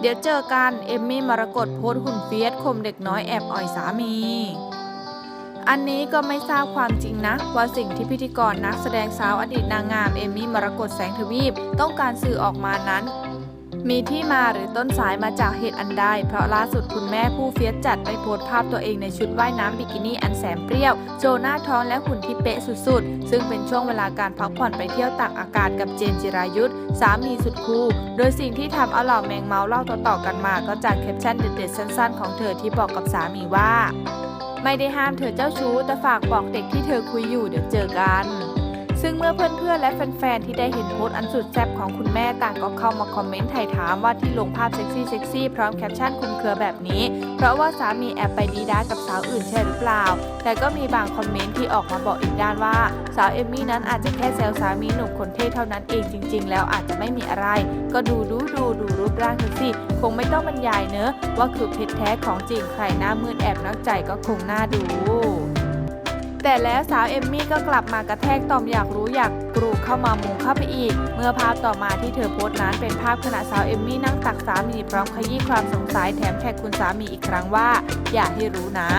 เดี๋ยวเจอกันเอมมี่มรกตโพสหุ่นเฟียสข่มเด็กน้อยแอบอ่อยสามี อันนี้ก็ไม่ทราบความจริงนะ ว่าสิ่งที่พิธีกรนักแสดงสาวอดีตนางงามเอมมี่มรกตแสงทวีปต้องการสื่อออกมานั้น มีที่มาหรือต้นสายมาจากเหตุอันใด เพราะล่าสุดคุณแม่ผู้เฟียสจัดได้โพสต์ภาพตัวเองในชุดว่ายน้ำบิกินี่อันแสนเปรี้ยว โชว์หน้าท้องและหุ่นที่เป๊ะสุดๆ ซึ่งเป็นช่วงเวลาการพักผ่อนไปเที่ยวตากอากาศกับเจนจิรายุทธสามีสุดคูลโดยสิ่งที่ทำเอาเหล่าแมงเมาเล่าต่อๆกันมา ก็จากแคปชั่นเด็ดๆสั้นๆ ของเธอที่บอกกับสามีว่า ไม่ได้ห้ามเธอเจ้าชู้แต่ฝากบอกเด็กที่เธอคุยอยู่เดี๋ยวเจอกัน ซึ่งเมื่อเพื่อนๆและแฟนๆที่ได้เห็นโพสต์อันสุดแซ่บของคุณแม่ต่างก็เข้ามาคอมเมนต์ไถ่ถามว่าที่ลงภาพเซ็กซี่เซ็กซี่พร้อมแคปชั่นคุมเครือแบบนี้ เพราะว่าสามีแอบไปดีด้ากับสาวอื่นใช่หรือเปล่า แต่ก็มีบางคอมเมนต์ที่ออกมาบอกอีกด้านว่า สาวเอมมี่นั้นอาจจะแค่แซวสามีหนุ่มคนเท่เท่านั้นเองจริง ๆ แล้วอาจจะไม่มีอะไร ก็ดูดูดูดูรูปร่างเธอสิคงไม่ต้องบรรยายเนอะว่าคือเพชรแท้ของจริงใครหน้ามืดแอบนอกใจก็คงน่าดู แต่แล้วสาวเอมมี่ก็กลับมากระแทกตอมอยากรู้อยากกรูเข้ามามุงเข้าไปอีก เมื่อภาพต่อมาที่เธอโพสต์นั้นเป็นภาพขณะสาวเอมมี่นั่งตักสามีพร้อมขยี้ความสงสัยแถมแท็กคุณสามีอีกครั้งว่า อย่าให้รู้นะ